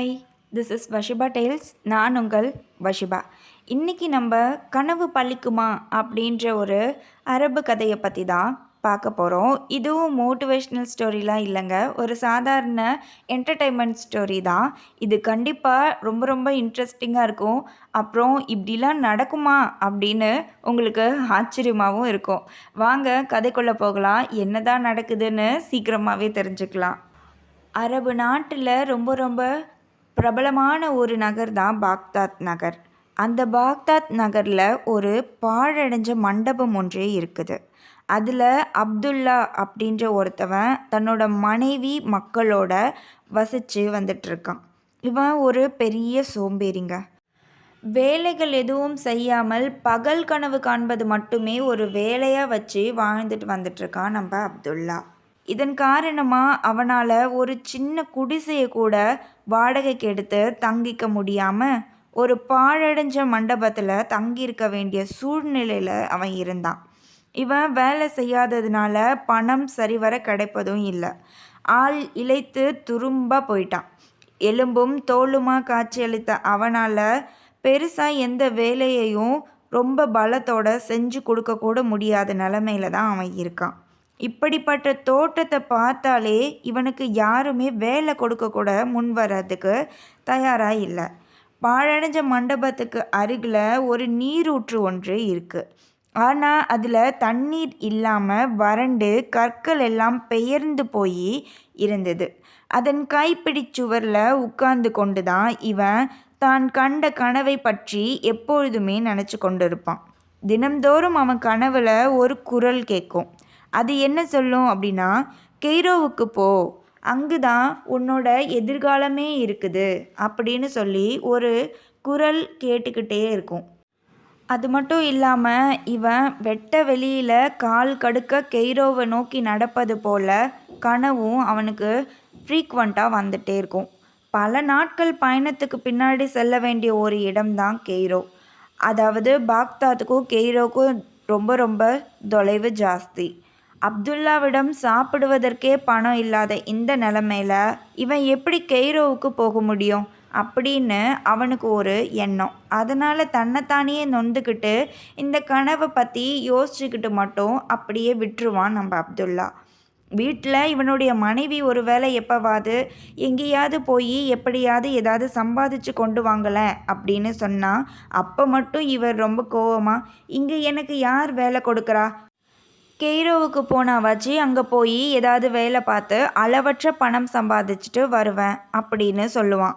Hi this is Vashiba tails நான் உங்கள் வஷிபா இன்றைக்கி நம்ம கனவு பழிக்குமா அப்படின்ற ஒரு அரபு கதையை பற்றி தான் பார்க்க போகிறோம் இதுவும் மோட்டிவேஷ்னல் ஸ்டோரிலாம் இல்லைங்க. ஒரு சாதாரண என்டர்டைன்மெண்ட் ஸ்டோரி தான். இது கண்டிப்பாக ரொம்ப ரொம்ப இன்ட்ரெஸ்டிங்காக இருக்கும். அப்புறம் இப்படிலாம் நடக்குமா அப்படின்னு உங்களுக்கு ஆச்சரியமாகவும் இருக்கும். வாங்க கதைக்குள்ளே போகலாம். என்ன தான் நடக்குதுன்னு சீக்கிரமாகவே தெரிஞ்சுக்கலாம். அரபு நாட்டில் ரொம்ப ரொம்ப பிரபலமான ஒரு நகர் தான் பாக்தாத் நகர். அந்த பாக்தாத் நகரில் ஒரு பாழடைஞ்ச மண்டபம் ஒன்றே இருக்குது. அதில் அப்துல்லா அப்படின்ற ஒருத்தவன் தன்னோட மனைவி மக்களோட வசித்து வந்துட்டுருக்கான் இவன் ஒரு பெரிய சோம்பேறிங்க. வேலைகள் எதுவும் செய்யாமல் பகல் கனவு காண்பது மட்டுமே ஒரு வேலையாக வச்சு வாழ்ந்துட்டு வந்துட்டுருக்கான் நம்ம அப்துல்லா. இதன் காரணமாக அவனால் ஒரு சின்ன குடிசையை கூட வாடகைக்கு எடுத்து தங்கிக்க முடியாமல் ஒரு பாழடைஞ்ச மண்டபத்தில் தங்கியிருக்க வேண்டிய சூழ்நிலையில் அவன் இருந்தான். இவன் வேலை செய்யாததுனால பணம் சரிவர கிடைப்பதும் இல்லை. ஆள் இழைத்து துரும்ப போயிட்டான். எலும்பும் தோலுமா காட்சியளித்த அவனால் பெருசாக எந்த வேலையையும் ரொம்ப பலத்தோட செஞ்சு கொடுக்கக்கூட முடியாத நிலமையில தான் அவன் இருக்கான். இப்படிப்பட்ட தோட்டத்தை பார்த்தாலே இவனுக்கு யாருமே வேலை கொடுக்க கூட முன் வர்றதுக்கு தயாராக இல்லை. பாழடைஞ்ச மண்டபத்துக்கு அருகில் ஒரு நீரூற்று ஒன்று இருக்குது ஆனால் அதில் தண்ணீர் இல்லாமல் வறண்டு கற்கள் எல்லாம் பெயர்ந்து போய் இருந்தது. அதன் கைப்பிடி சுவரில் உட்கார்ந்து கொண்டு தான் இவன் தான் கண்ட கனவை பற்றி எப்பொழுதுமே நினச்சி கொண்டிருப்பான். தினம்தோறும் அவன் கனவில் ஒரு குரல் கேட்கும். அது என்ன சொல்லும் அப்படின்னா கெய்ரோவுக்கு போ. அங்கு தான் உன்னோட எதிர்காலமே இருக்குது அப்படின்னு சொல்லி ஒரு குரல் கேட்டுக்கிட்டே இருக்கும். அது மட்டும் இல்லாமல் இவன் வெட்ட வெளியில் கால் கடுக்க கெய்ரோவை நோக்கி நடப்பது போல் கனவும் அவனுக்கு ஃப்ரீக்வெண்ட்டாக வந்துட்டே இருக்கும். பல நாட்கள் பயணத்துக்கு பின்னாடி செல்ல வேண்டிய ஒரு இடம்தான் கெய்ரோ. அதாவது பாக்தாத்துக்கும் கெய்ரோக்கும் ரொம்ப ரொம்ப தொலைவு ஜாஸ்தி. அப்துல்லாவிடம் சாப்பிடுவதற்கே பணம் இல்லாத இந்த நிலமையில இவன் எப்படி கெய்ரோவுக்கு போக முடியும் அப்படின்னு அவனுக்கு ஒரு எண்ணம். அதனால் தன்னைத்தானியே நொந்துக்கிட்டு இந்த கனவை பற்றி யோசிச்சுக்கிட்டு மட்டும் அப்படியே விட்டுருவான் நம்ம அப்துல்லா. வீட்டில் இவனுடைய மனைவி ஒரு வேளை எப்போவாது எங்கேயாவது போய் எப்படியாவது ஏதாவது சம்பாதிச்சு கொண்டு வாங்கலை அப்படின்னு சொன்னால் அப்போ மட்டும் இவர் ரொம்ப கோவமாக இங்கே எனக்கு யார் வேலை கொடுக்குறா? கெய்ரோவுக்கு போனாவாச்சு அங்கே போய் ஏதாவது வேலை பார்த்து அளவற்ற பணம் சம்பாதிச்சுட்டு வருவேன் அப்படின்னு சொல்லுவான்.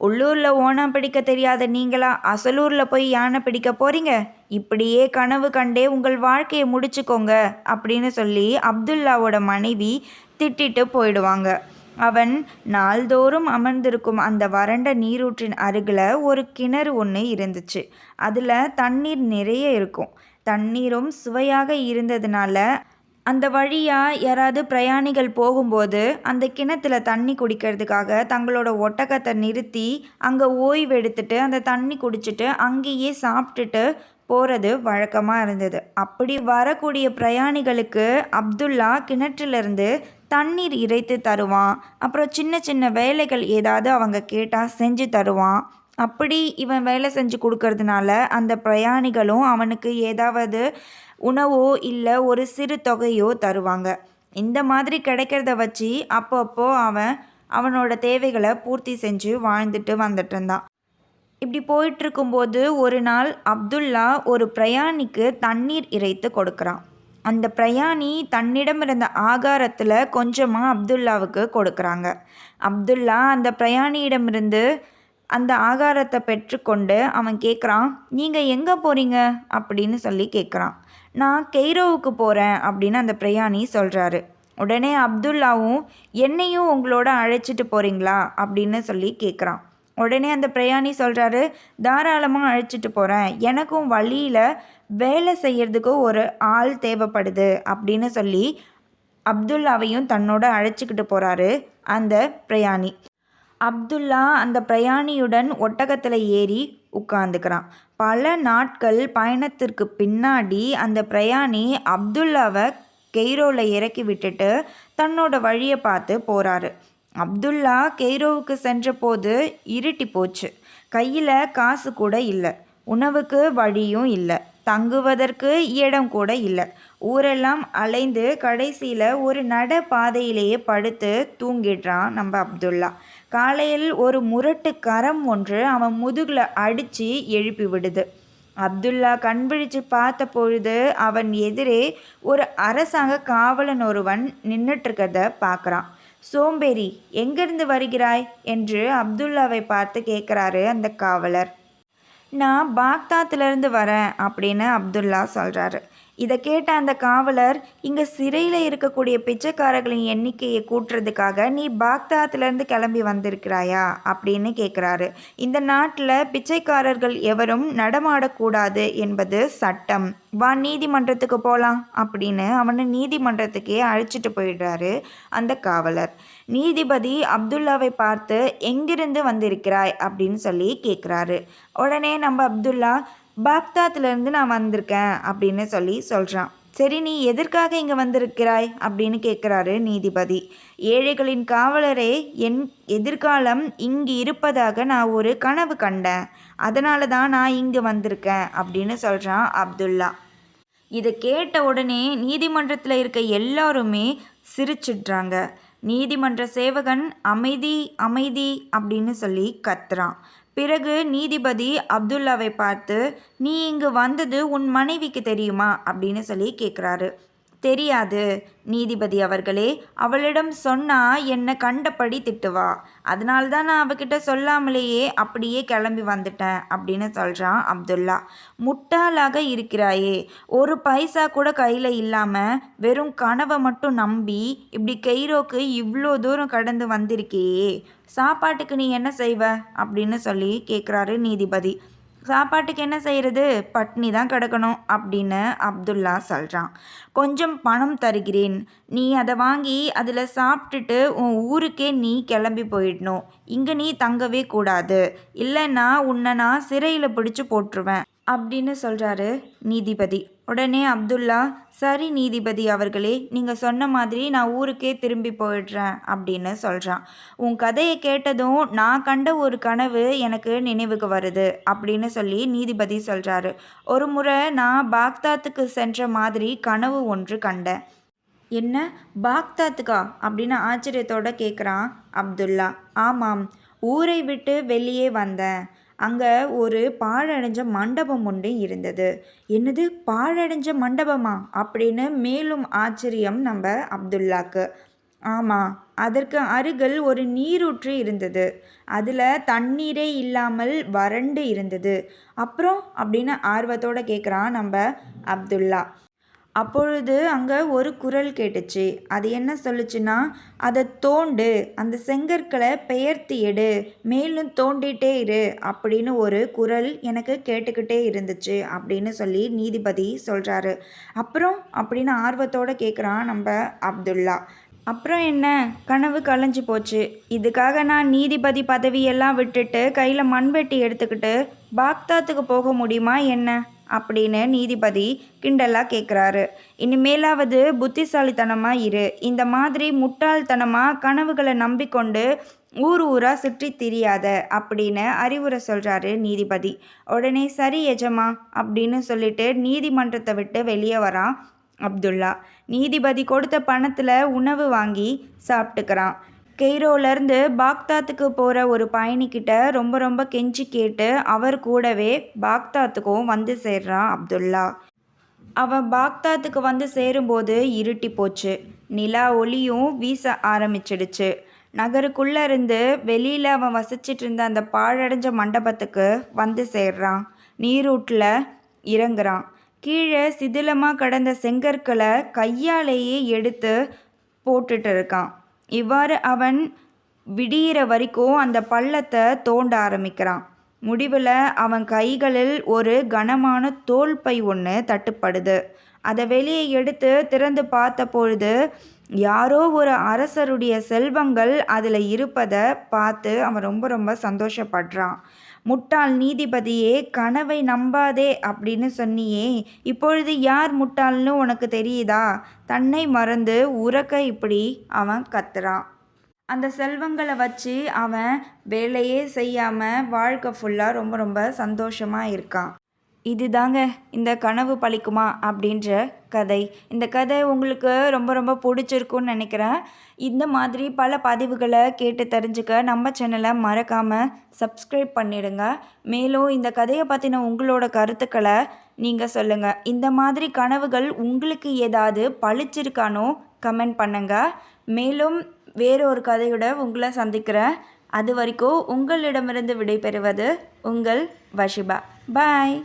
உள்ளூரில் ஓணம் பிடிக்க தெரியாத நீங்களா? அசலூரில் போய் யானை பிடிக்க போகிறீங்க இப்படியே கனவு கண்டே உங்கள் வாழ்க்கையை முடிச்சுக்கோங்க அப்படின்னு சொல்லி அப்துல்லாவோட மனைவி திட்டிட்டு போயிடுவாங்க. அவன் நாள்தோறும் அமர்ந்திருக்கும் அந்த வறண்ட நீரூற்றின் அருகில் ஒரு கிணறு ஒன்று இருந்துச்சு. அதில் தண்ணீர் நிறைய இருக்கும். தண்ணீரும் சுவையாக இருந்ததுனால அந்த வழியாக யாராவது பிரயாணிகள் போகும்போது அந்த கிணத்துல தண்ணி குடிக்கிறதுக்காக தங்களோட ஒட்டகத்தை நிறுத்தி அங்கே ஓய்வு எடுத்துட்டு அந்த தண்ணி குடிச்சிட்டு அங்கேயே சாப்பிட்டுட்டு போகிறது வழக்கமாக இருந்தது. அப்படி வரக்கூடிய பிரயாணிகளுக்கு அப்துல்லா கிணற்றிலிருந்து தண்ணீர் இறைத்து தருவான். அப்புறம் சின்ன சின்ன வேலைகள் ஏதாவது அவங்க கேட்டால் செஞ்சு தருவான். அப்படி இவன் வேலை செஞ்சு கொடுக்கறதுனால அந்த பிரயாணிகளும் அவனுக்கு ஏதாவது உணவோ இல்லை ஒரு சிறு தொகையோ தருவாங்க. இந்த மாதிரி கிடைக்கிறத வச்சு அப்பப்போ அவன் அவனோட தேவைகளை பூர்த்தி செஞ்சு வாழ்ந்துட்டு வந்துட்டு இருந்தான். இப்படி போயிட்டுருக்கும்போது ஒரு நாள் அப்துல்லா ஒரு பிரயாணிக்கு தண்ணீர் இறைத்து கொடுக்குறான். அந்த பிரயாணி தன்னிடம் இருந்த ஆகாரத்தில் கொஞ்சமாக அப்துல்லாவுக்கு கொடுக்குறாங்க. அப்துல்லா அந்த பிரயாணியிடமிருந்து அந்த ஆகாரத்தை பெற்றுக்கொண்டு அவன் கேட்குறான் நீங்கள் எங்கே போகிறீங்க அப்படின்னு சொல்லி கேட்குறான் நான் கெய்ரோவுக்கு போகிறேன் அப்படின்னு அந்த பிரயாணி சொல்கிறாரு உடனே அப்துல்லாவும் என்னையும் உங்களோட அழைச்சிட்டு போகிறீங்களா அப்படின்னு சொல்லி கேட்குறான் உடனே அந்த பிரயாணி சொல்கிறாரு தாராளமாக அழைச்சிட்டு போகிறேன் எனக்கும் வழியில் வேலை செய்கிறதுக்கு ஒரு ஆள் தேவைப்படுது அப்படின்னு சொல்லி அப்துல்லாவையும் தன்னோட அழைச்சிக்கிட்டு போகிறாரு அந்த பிரயாணி. அப்துல்லா அந்த பிரயாணியுடன் ஒட்டகத்தில் ஏறி உட்காந்துக்கிறான் பல நாட்கள் பயணத்திற்கு பின்னாடி அந்த பிரயாணி அப்துல்லாவை கெய்ரோவில் இறக்கி விட்டுட்டு தன்னோட வழியை பார்த்து போகிறாரு அப்துல்லா கெய்ரோவுக்கு சென்றபோது இருட்டி போச்சு. கையில் காசு கூட இல்லை. உணவுக்கு வழியும் இல்லை. தங்குவதற்கு இடம் கூட இல்லை. ஊரெல்லாம் அலைந்து கடைசியில் ஒரு நட பாதையிலேயே படுத்து தூங்கிடுறான் நம்ம அப்துல்லா. காலையில் ஒரு முரட்டு கரம் ஒன்று அவன் முதுகில் அடித்து எழுப்பி விடுது. அப்துல்லா கண்விழிச்சு பார்த்த பொழுது அவன் எதிரே ஒரு அரசாங்க காவலன் ஒருவன் நின்றுட்டுருக்கத பார்க்குறான் சோம்பேறி எங்கிருந்து வருகிறாய்? என்று அப்துல்லாவை பார்த்து கேட்குறாரு அந்த காவலர். நான் பாக்தாத்துலேருந்து வரேன் அப்படின்னு அப்துல்லா சொல்கிறாரு இதை கேட்ட அந்த காவலர் இங்கே சிறையில் இருக்கக்கூடிய பிச்சைக்காரர்களின் எண்ணிக்கையை கூட்டுறதுக்காக நீ பாக்தாத்லேருந்து கிளம்பி வந்திருக்கிறாயா? அப்படின்னு கேட்குறாரு இந்த நாட்டில் பிச்சைக்காரர்கள் எவரும் நடமாடக்கூடாது என்பது சட்டம். வா நீதிமன்றத்துக்கு போகலாம் அப்படின்னு அவனை நீதிமன்றத்துக்கே அழைச்சிட்டு போயிடுறாரு அந்த காவலர். நீதிபதி அப்துல்லாவை பார்த்து எங்கிருந்து வந்திருக்கிறாய்? அப்படின்னு சொல்லி கேட்குறாரு உடனே நம்ம அப்துல்லா பாக்தாத்லேருந்து நான் வந்திருக்கேன் அப்படின்னு சொல்லி சொல்கிறான் சரி நீ எதற்காக இங்கே வந்திருக்கிறாய் அப்படின்னு கேட்குறாரு நீதிபதி. ஏழைகளின் காவலரே என் எதிர்காலம் இங்கு இருப்பதாக நான் ஒரு கனவு கண்டேன். அதனால தான் நான் இங்கே வந்திருக்கேன் அப்படின்னு சொல்கிறான் அப்துல்லா. இதை கேட்ட உடனே நீதிமன்றத்தில் இருக்க எல்லாருமே சிரிச்சிடுறாங்க. நீதிமன்ற சேவகன் அமைதி அமைதி அப்படின்னு சொல்லி கத்துறான். பிறகு நீதிபதி அப்துல்லாவை பார்த்து நீ இங்கு வந்தது உன் மனைவிக்கு தெரியுமா? அப்படின்னு சொல்லி கேட்குறாரு தெரியாது. நீதிபதி அவர்களே அவளிடம் சொன்னா என்னை கண்டபடி திட்டுவா. அதனால தான் நான் அவகிட்ட சொல்லாமலேயே அப்படியே கிளம்பி வந்துட்டேன் அப்படின்னு சொல்கிறான் அப்துல்லா. முட்டாளாக இருக்கிறாயே. ஒரு பைசா கூட கையில் இல்லாமல் வெறும் கனவை மட்டும் நம்பி இப்படி கெய்ரோக்கு இவ்வளோ தூரம் கடந்து வந்திருக்கேயே. சாப்பாட்டுக்கு நீ என்ன செய்வ? அப்படின்னு சொல்லி கேட்குறாரு நீதிபதி. சாப்பாட்டுக்கு என்ன செய்கிறது பட்னி தான் கிடக்கணும் அப்படின்னு அப்துல்லா சொல்கிறான் கொஞ்சம் பணம் தருகிறேன். நீ அதை வாங்கி அதில் சாப்பிட்டுட்டு உன் ஊருக்கே நீ கிளம்பி போயிடணும். இங்கே நீ தங்கவே கூடாது. இல்லைன்னா உன்னை நான் சிறையில் பிடிச்சி போட்டுருவேன். அப்படின்னு சொல்கிறாரு நீதிபதி. உடனே அப்துல்லா சரி நீதிபதி அவர்களே நீங்கள் சொன்ன மாதிரி நான் ஊருக்கே திரும்பி போயிடுறேன் அப்படின்னு சொல்கிறான் உன் கதையை கேட்டதும் நான் கண்ட ஒரு கனவு எனக்கு நினைவுக்கு வருது அப்படின்னு சொல்லி நீதிபதி சொல்கிறாரு ஒரு முறை நான் பாக்தாத்துக்கு சென்ற மாதிரி கனவு ஒன்று கண்டேன். என்ன பாக்தாத்துக்கா? அப்படின்னு ஆச்சரியத்தோட கேட்குறான் அப்துல்லா. ஆமாம் ஊரை விட்டு வெளியே வந்தேன். அங்கே ஒரு பாழடைஞ்ச மண்டபம் ஒன்று இருந்தது. என்னது? பாழடைஞ்ச மண்டபமா? அப்படின்னு மேலும் ஆச்சரியம் நம்ம அப்துல்லாக்கு. ஆமாம் அதற்கு அருகில் ஒரு நீரூற்று இருந்தது. அதில் தண்ணீரே இல்லாமல் வறண்டு இருந்தது. அப்புறம்? அப்படின்னு ஆர்வத்தோடு கேட்குறான் நம்ம அப்துல்லா. அப்பொழுது அங்கே ஒரு குரல் கேட்டுச்சு. அது என்ன சொல்லுச்சுன்னா அதை தோண்டு அந்த செங்கற்களை பெயர்த்து எடு மேலும் தோண்டிகிட்டே இரு அப்படின்னு ஒரு குரல் எனக்கு கேட்டுக்கிட்டே இருந்துச்சு அப்படின்னு சொல்லி நீதிபதி சொல்கிறாரு அப்புறம் அப்படின்னு ஆர்வத்தோடு கேட்குறான் நம்ம அப்துல்லா. அப்புறம் என்ன? கனவு கலைஞ்சு போச்சு. இதுக்காக நான் நீதிபதி பதவியெல்லாம் விட்டுட்டு கையில் மண்வெட்டி எடுத்துக்கிட்டு பாக்தாத்துக்கு போக முடியுமா என்ன? அப்படின்னு நீதிபதி கிண்டலாக கேட்குறாரு இனிமேலாவது புத்திசாலித்தனமாக இரு. இந்த மாதிரி முட்டாள்தனமாக கனவுகளை நம்பிக்கொண்டு ஊர் ஊராக சுற்றி திரியாத அப்படின்னு அறிவுரை சொல்கிறாரு நீதிபதி. உடனே சரி எஜமா அப்படின்னு சொல்லிட்டு நீதிமன்றத்தை விட்டு வெளியே வரான் அப்துல்லா. நீதிபதி கொடுத்த பணத்தில் உணவு வாங்கி சாப்பிட்டுக்கிறான். கெய்ரோலேருந்து பாக்தாத்துக்கு போகிற ஒரு பயணிக்கிட்ட ரொம்ப ரொம்ப கெஞ்சி கேட்டு அவர் கூடவே பாக்தாத்துக்கும் வந்து சேர்றான் அப்துல்லா. அவன் பாக்தாத்துக்கு வந்து சேரும்போது இருட்டி போச்சு. நிலா ஒளியும் வீச ஆரம்பிச்சிடுச்சு. நகருக்குள்ளே இருந்து வெளியில் அவன் வசிச்சிட்டு இருந்த அந்த பாழடைஞ்ச மண்டபத்துக்கு வந்து சேர்றான் நீரூட்டில் இறங்குறான் கீழே சிதிலமாக கடந்த செங்கற்களை கையாலேயே எடுத்து போட்டுட்டு இருக்கான். இவ்வாறு அவன் விடியிற வரைக்கும் அந்த பள்ளத்தை தோண்ட ஆரம்பிக்கிறான். முடிவில் அவன் கைகளில் ஒரு கனமான தோல் பை ஒன்று தட்டுப்படுது. அதை வெளியே எடுத்து திறந்து பார்த்த பொழுது யாரோ ஒரு அரசருடைய செல்வங்கள் அதில் இருப்பதை பார்த்து அவன் ரொம்ப ரொம்ப சந்தோஷப்படுறான். முட்டாள் நீதிபதியே கனவை நம்பாதே அப்படின்னு சொன்னியே இப்பொழுது யார் முட்டாள்னு உனக்கு தெரியுதா? தன்னை மறந்து உறக்க இப்படி அவன் கத்துறான். அந்த செல்வங்களை வச்சு அவன் வேலையே செய்யாமல் வாழ்க்கை ஃபுல்லாக ரொம்ப ரொம்ப சந்தோஷமாக இருக்கான். இதுதாங்க இந்த கனவு பழிக்குமா அப்படின்ற கதை. இந்த கதை உங்களுக்கு ரொம்ப ரொம்ப பிடிச்சிருக்குன்னு நினைக்கிறேன். இந்த மாதிரி பல பதிவுகளை கேட்டு தெரிஞ்சுக்க நம்ம சேனலை மறக்காமல் சப்ஸ்கிரைப் பண்ணிடுங்க. மேலும் இந்த கதையை பற்றின உங்களோட கருத்துக்களை நீங்கள் சொல்லுங்கள் இந்த மாதிரி கனவுகள் உங்களுக்கு ஏதாவது பழிச்சிருக்கானோ கமெண்ட் பண்ணுங்கள் மேலும் வேறொரு கதையோட உங்களை சந்திக்கிறேன். அது வரைக்கும் உங்களிடமிருந்து விடைபெறுவது உங்கள் வஷிபா. பாய்.